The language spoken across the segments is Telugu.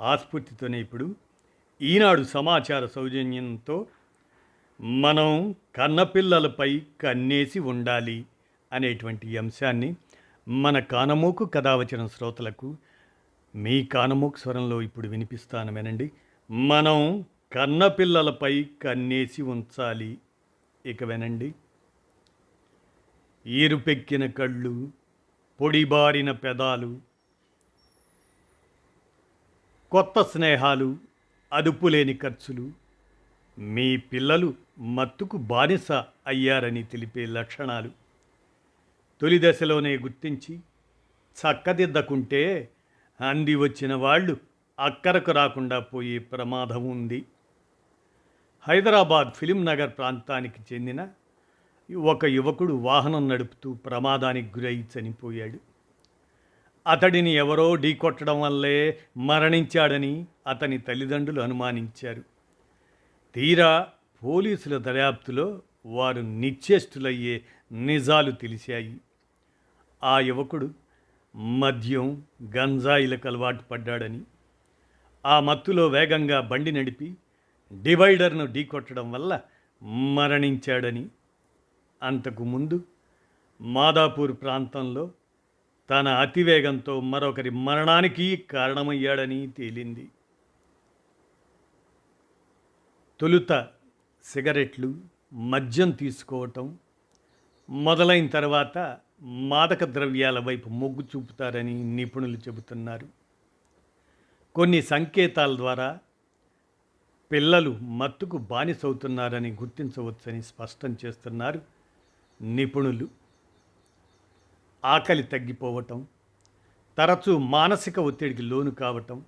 ఆస్ఫూర్తితోనే ఇప్పుడు ఈనాడు సమాచార సౌజన్యంతో మనం కన్నపిల్లలపై కన్నేసి ఉండాలి అనేటువంటి అంశాన్ని మన కానమోకు కథావచన శ్రోతలకు మీ కానమోకు స్వరంలో ఇప్పుడు వినిపిస్తాను వినండి. మనం కన్నపిల్లలపై కన్నేసి ఉంచాలి ఇక వినండి. ఈరుపెక్కిన కళ్ళు పొడిబారిన పెదాలు కొత్త స్నేహాలు అదుపులేని ఖర్చులు. మీ పిల్లలు మత్తుకు బానిస అయ్యారని తెలిపే లక్షణాలు. తొలి దశలోనే గుర్తించి చక్కదిద్దకుంటే అంది వచ్చిన వాళ్ళు అక్కరకు రాకుండా పోయే ప్రమాదం ఉంది. హైదరాబాద్ ఫిలిం నగర్ ప్రాంతానికి చెందిన ఒక యువకుడు వాహనం నడుపుతూ ప్రమాదానికి గురై చనిపోయాడు. అతడిని ఎవరో ఢీకొట్టడం వల్లే మరణించాడని అతని తల్లిదండ్రులు అనుమానించారు. తీరా పోలీసుల దర్యాప్తులో వారు నిశ్చేష్టులయ్యే నిజాలు తెలిసాయి ఆ యువకుడు మద్యం గంజాయిలకు అలవాటు పడ్డాడని ఆ మత్తులో వేగంగా బండి నడిపి డివైడర్ను ఢీకొట్టడం వల్ల మరణించాడని. అంతకు ముందు మాదాపూర్ ప్రాంతంలో తన అతివేగంతో మరొకరి మరణానికి కారణమయ్యాడని తేలింది. తొలుత సిగరెట్లు మద్యం తీసుకోవటం మొదలైన తర్వాత మాదక ద్రవ్యాల వైపు మొగ్గు చూపుతారని నిపుణులు చెబుతున్నారు. కొన్ని సంకేతాల ద్వారా పిల్లలు మత్తుకు బానిసవుతున్నారని గుర్తించవచ్చని స్పష్టం చేస్తున్నారు నిపుణులు. ఆకలి తగ్గిపోవటం తరచూ మానసిక ఒత్తిడికి లోను కావటం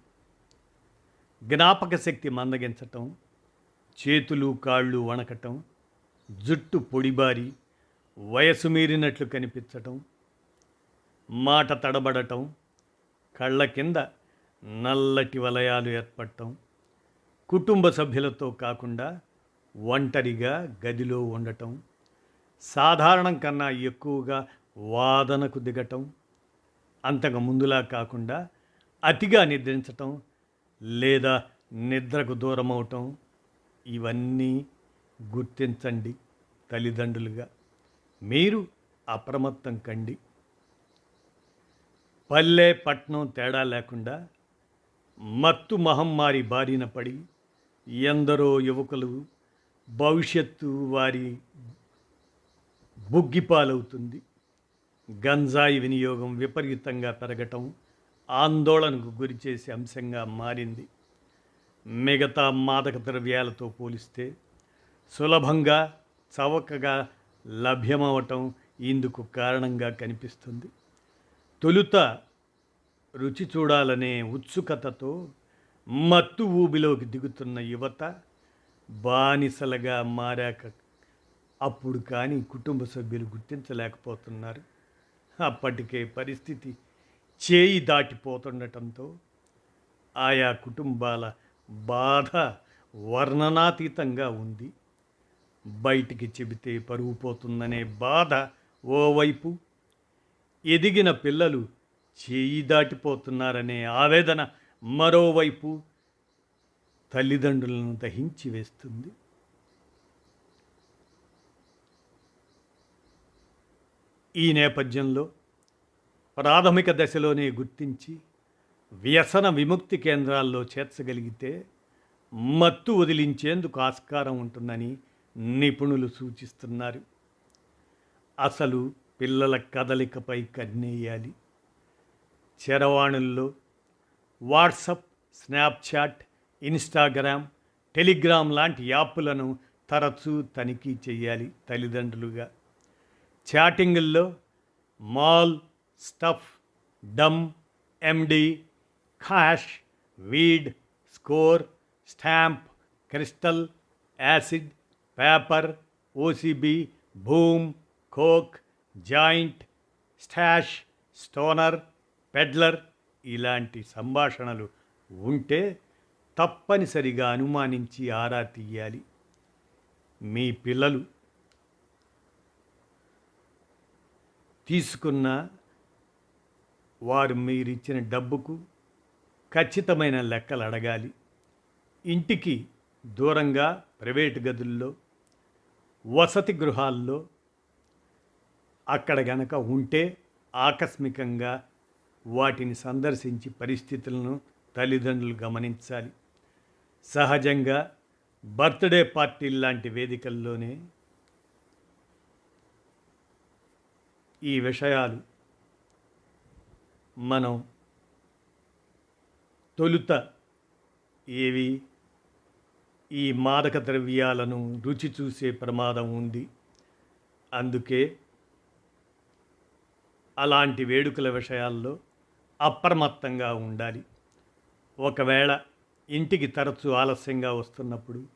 జ్ఞాపక శక్తి మందగించటం చేతులు కాళ్ళు వణకటం జుట్టు పొడిబారి వయసు మీరినట్లు కనిపించటం మాట తడబడటం కళ్ళ కింద నల్లటి వలయాలు ఏర్పడటం కుటుంబ సభ్యులతో కాకుండా ఒంటరిగా గదిలో ఉండటం సాధారణం కన్నా ఎక్కువగా వాదనకు దిగటం అంతకు ముందులా కాకుండా అతిగా నిద్రించటం లేదా నిద్రకు దూరం అవటం ఇవన్నీ గుర్తించండి తల్లిదండ్రులుగా. మీరు అప్రమత్తం కండి. పల్లె పట్నం తేడా లేకుండా మత్తు మహమ్మారి బారిన పడి ఎందరో యువకులు భవిష్యత్తు వారి బుగ్గిపాలవుతుంది. గంజాయి వినియోగం విపరీతంగా పెరగటం ఆందోళనకు గురిచేసే అంశంగా మారింది. మిగతా మాదక ద్రవ్యాలతో పోలిస్తే సులభంగా చవకగా లభ్యమవటం ఇందుకు కారణంగా కనిపిస్తుంది. తొలుత రుచి చూడాలనే ఉత్సుకతతో మత్తు ఊబిలోకి దిగుతున్న యువత బానిసలుగా మారాక అప్పుడు కానీ కుటుంబ సభ్యులు గుర్తించలేకపోతున్నారు. అప్పటికే పరిస్థితి చేయి దాటిపోతుండటంతో ఆయా కుటుంబాల బాధ వర్ణనాతీతంగా ఉంది. బయటికి చెబితే పరుగు పోతుందనే బాధ ఓవైపు. ఎదిగిన పిల్లలు చేయి దాటిపోతున్నారనే ఆవేదన మరోవైపు తల్లిదండ్రులను దహించి వేస్తుంది. ఈ నేపథ్యంలో ప్రాథమిక దశలోనే గుర్తించి వ్యసన విముక్తి కేంద్రాల్లో చేర్చగలిగితే మత్తు వదిలించేందుకు ఆస్కారం ఉంటుందని నిపుణులు సూచిస్తున్నారు. అసలు పిల్లల కదలికపై కన్నేయాలి. చరవాణుల్లో వాట్సప్ స్నాప్చాట్ ఇన్స్టాగ్రామ్ టెలిగ్రామ్ లాంటి యాప్లను తరచూ తనిఖీ చేయాలి తల్లిదండ్రులుగా. చాటింగుల్లో మాల్ స్టఫ్ డమ్ MD ఖాష్ weed score stamp crystal acid paper OCB boom coke joint stash stoner peddler ఇలాంటి సంభాషణలు ఉంటే తప్పనిసరిగా అనుమానించి ఆరా తీయాలి. మీ పిల్లలు తీసుకున్న వారు మీరిచ్చిన డబ్బుకు ఖచ్చితమైన లెక్కలు అడగాలి. ఇంటికి దూరంగా ప్రైవేటు గదుల్లో వసతి గృహాల్లో అక్కడ గనక ఉంటే ఆకస్మికంగా వాటిని సందర్శించి పరిస్థితులను తల్లిదండ్రులు గమనించాలి. సహజంగా బర్త్డే పార్టీ లాంటి వేదికల్లోనే ఈ విషయాలు మనం తొలుత ఏవి ఈ మాదక ద్రవ్యాలను రుచి చూసే ప్రమాదం ఉంది. అందుకే అలాంటి వేడుకల విషయాల్లో అప్రమత్తంగా ఉండాలి. ఒకవేళ ఇంటికి తరచూ ఆలస్యంగా వస్తున్నప్పుడు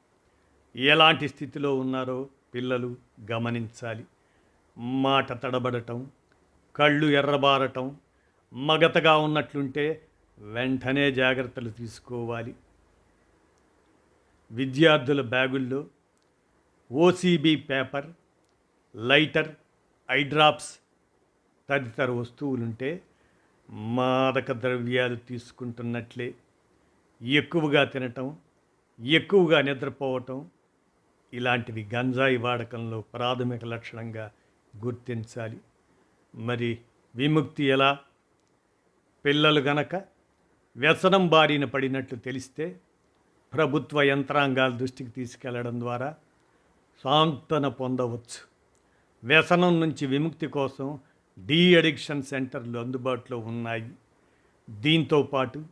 ఎలాంటి స్థితిలో ఉన్నారో పిల్లలు గమనించాలి. మాట తడబడటం కళ్ళు ఎర్రబారటం మగతగా ఉన్నట్లుంటే వెంటనే జాగ్రత్తలు తీసుకోవాలి. విద్యార్థుల బ్యాగుల్లో OCB paper lighter eye drops తదితర వస్తువులుంటే మాదక ద్రవ్యాలు తీసుకుంటున్నట్లే. ఎక్కువగా తినటం ఎక్కువగా నిద్రపోవటం ఇలాంటివి గంజాయి వాడకంలో ప్రాథమిక లక్షణంగా గుర్తించాలి. మరి విముక్తి ఎలా? పిల్లలు గనక వ్యసనం బారిన పడినట్లు తెలిస్తే ప్రభుత్వ యంత్రాంగాల దృష్టికి తీసుకెళ్ళడం ద్వారా సాంతన పొందవచ్చు. వ్యసనం నుంచి విముక్తి కోసం డీ అడిక్షన్ సెంటర్లు అందుబాటులో ఉన్నాయి. దీంతో పాటు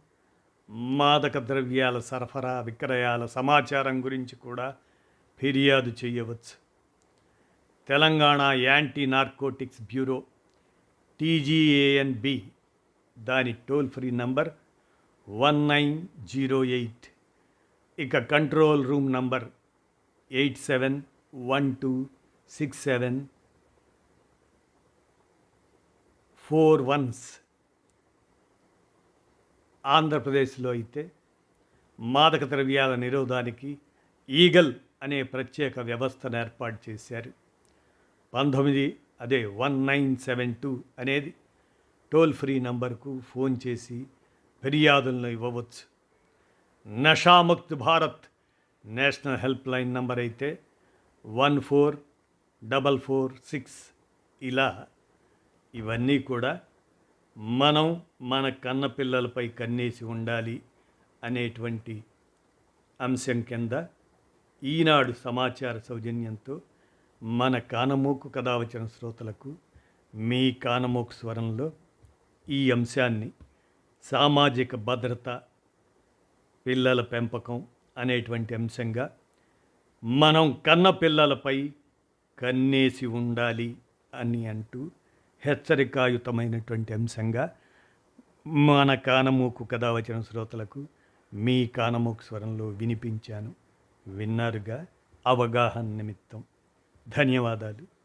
మాదక ద్రవ్యాల సరఫరా విక్రయాల సమాచారం గురించి కూడా ఫిర్యాదు చేయవచ్చు. Telangana anti narcotics bureau TGANB దాని toll free number one nine zero eight. ఇక control room number eight seven one two six seven four ones. ఆంధ్రప్రదేశ్లో అయితే మాదక ద్రవ్యాల నిరోధానికి ఈగల్ అనే ప్రత్యేక వ్యవస్థను ఏర్పాటు చేశారు. పంతొమ్మిది అదే వన్ నైన్ సెవెన్ టూ అనేది టోల్ ఫ్రీ నంబర్కు ఫోన్ చేసి ఫిర్యాదులను ఇవ్వవచ్చు. Nasha Mukt Bharat national help line number అయితే one four double four six. ఇలా ఇవన్నీ కూడా మనం మన కన్న పిల్లలపై కన్నేసి ఉండాలి అనేటువంటి అంశం కింద ఈనాడు సమాచార సౌజన్యంతో మన కానమోకు కథ వచ్చిన శ్రోతలకు మీ కానమోకు స్వరంలో ఈ అంశాన్ని సామాజిక భద్రత పిల్లల పెంపకం అనేటువంటి అంశంగా మనం కన్న పిల్లలపై కన్నేసి ఉండాలి అని అంటూ హెచ్చరికాయుతమైనటువంటి అంశంగా మన కానమూకు కథ వచ్చిన శ్రోతలకు మీ కానమూకు స్వరంలో వినిపించాను. విన్నారుగా అవగాహన నిమిత్తం. ధన్యవాదాలు.